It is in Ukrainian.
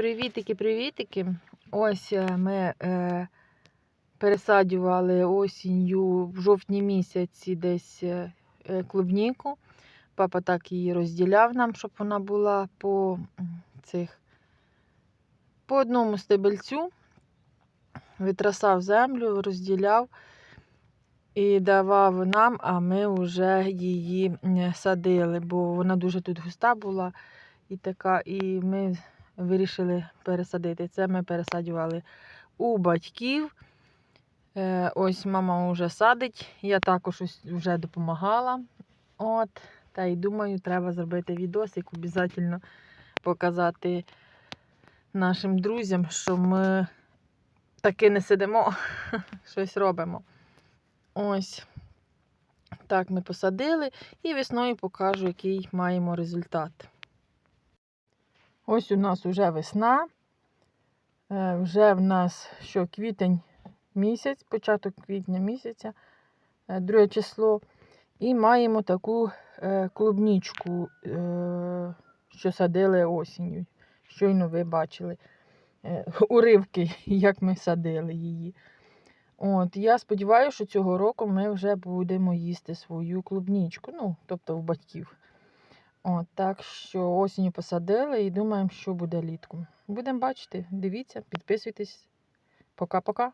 Привітики-привітики. Ось е, ми е, пересаджували осінню в жовтні місяці десь е, е, клубніку. Папа так її розділяв нам, щоб вона була по цих по одному стебельцю. Витрасав землю, розділяв і давав нам, а ми вже її садили, бо вона дуже тут густа була і така, і ми вирішили пересадити. Це ми пересаджували у батьків. Е, ось мама вже садить. Я також вже допомагала. От, та й думаю, треба зробити відосик, обов'язково показати нашим друзям, що ми таки не сидимо, щось робимо. Ось. Так, ми посадили і весною покажу, який маємо результат. Ось у нас вже весна. Е, Вже в нас що квітень місяць, початок квітня місяця, е, друге число. І маємо таку е, клубнічку, що садили осінню. Щойно ви бачили уривки, як ми садили її. От, я сподіваюся, що цього року ми вже будемо їсти свою клубнічку, ну, тобто у батьків. От, так що осінню посадили і думаємо, що буде літку. Будемо бачити. Дивіться, підписуйтесь. Пока-пока.